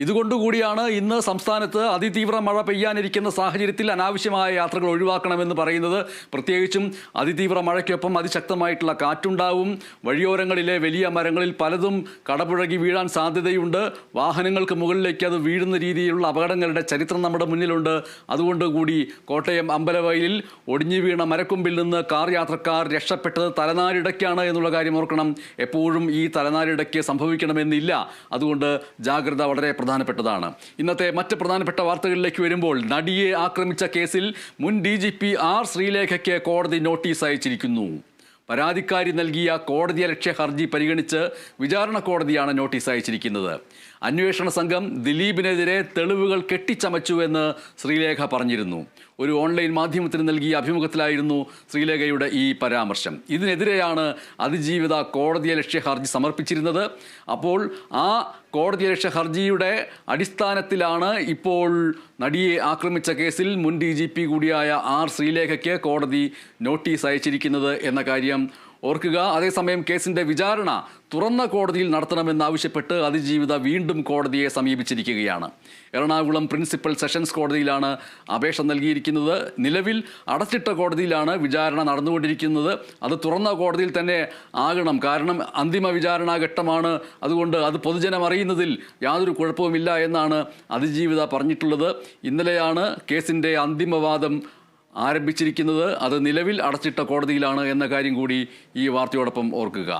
ഇതുകൊണ്ടുകൂടിയാണ് ഇന്ന് സംസ്ഥാനത്ത് അതിതീവ്ര മഴ പെയ്യാനിരിക്കുന്ന സാഹചര്യത്തിൽ അനാവശ്യമായ യാത്രകൾ ഒഴിവാക്കണമെന്ന് പറയുന്നത്. പ്രത്യേകിച്ചും അതിതീവ്ര മഴയ്ക്കൊപ്പം അതിശക്തമായിട്ടുള്ള കാറ്റുണ്ടാവും. വഴിയോരങ്ങളിലെ വലിയ മരങ്ങളിൽ പലതും കടപുഴകി വീഴാൻ സാധ്യതയുണ്ട്. വാഹനങ്ങൾക്ക് മുകളിലേക്ക് അത് വീഴുന്ന രീതിയിലുള്ള അപകടങ്ങളുടെ ചരിത്രം നമ്മുടെ മുന്നിലുണ്ട്. അതുകൊണ്ട് കൂടി കോട്ടയം അമ്പലവയലിൽ ഒടിഞ്ഞു വീണ മരക്കൊമ്പിൽ നിന്ന് കാർ യാത്രക്കാർ രക്ഷപ്പെട്ടത് തലനാരിടയ്ക്കാണ് എന്നുള്ള കാര്യം ഓർക്കണം. എപ്പോഴും ഈ തലനാരിടയ്ക്ക് സംഭവിക്കണമെന്നില്ല. അതുകൊണ്ട് ജാഗ്രത വളരെ പ്രധാനപ്പെട്ടതാണ്. ഇന്നത്തെ മറ്റ് പ്രധാനപ്പെട്ട വാർത്തകളിലേക്ക് വരുമ്പോൾ നടിയെ ആക്രമിച്ച കേസിൽ മുൻ ഡി ജി പി ആർ ശ്രീലേഖയ്ക്ക് കോടതി നോട്ടീസ് അയച്ചിരിക്കുന്നു. പരാതിക്കാരി നൽകിയ കോടതിയലക്ഷ്യ ഹർജി പരിഗണിച്ച് വിചാരണ കോടതിയാണ് നോട്ടീസ് അയച്ചിരിക്കുന്നത്. അന്വേഷണ സംഘം ദിലീപിനെതിരെ തെളിവുകൾ കെട്ടിച്ചമച്ചുവെന്ന് ശ്രീലേഖ പറഞ്ഞിരുന്നു. ഒരു ഓൺലൈൻ മാധ്യമത്തിന് നൽകിയ അഭിമുഖത്തിലായിരുന്നു ശ്രീലേഖയുടെ ഈ പരാമർശം. ഇതിനെതിരെയാണ് അതിജീവിത കോടതിയലക്ഷ്യ ഹർജി സമർപ്പിച്ചിരുന്നത്. അപ്പോൾ ആ കോടതിയലക്ഷ്യ ഹർജിയുടെ അടിസ്ഥാനത്തിലാണ് ഇപ്പോൾ നടിയെ ആക്രമിച്ച കേസിൽ മുൻ ഡി കൂടിയായ ആർ ശ്രീലേഖയ്ക്ക് കോടതി നോട്ടീസ് അയച്ചിരിക്കുന്നത് എന്ന കാര്യം ഓർക്കുക അതേസമയം കേസിന്റെ വിചാരണ തുറന്ന കോടതിയിൽ നടത്തണമെന്നാവശ്യപ്പെട്ട് അതിജീവിത വീണ്ടും കോടതിയെ സമീപിച്ചിരിക്കുകയാണ്. എറണാകുളം പ്രിൻസിപ്പൽ സെഷൻസ് കോടതിയിലാണ് അപേക്ഷ നൽകിയിരിക്കുന്നത്. നിലവിൽ അടച്ചിട്ട കോടതിയിലാണ് വിചാരണ നടന്നുകൊണ്ടിരിക്കുന്നത്. അത് തുറന്ന കോടതിയിൽ തന്നെ ആകണം. കാരണം അന്തിമ വിചാരണാ ഘട്ടമാണ്. അതുകൊണ്ട് അത് പൊതുജനം അറിയുന്നതിൽ യാതൊരു കുഴപ്പവുമില്ല എന്നാണ് അതിജീവിത പറഞ്ഞിട്ടുള്ളത്. ഇന്നലെയാണ് കേസിന്റെ അന്തിമവാദം ആരംഭിച്ചിരിക്കുന്നത് അത് നിലവിൽ അടച്ചിട്ട കോടതിയിലാണ് എന്ന കാര്യം കൂടി ഈ വാർത്തയോടൊപ്പം ഓർക്കുക.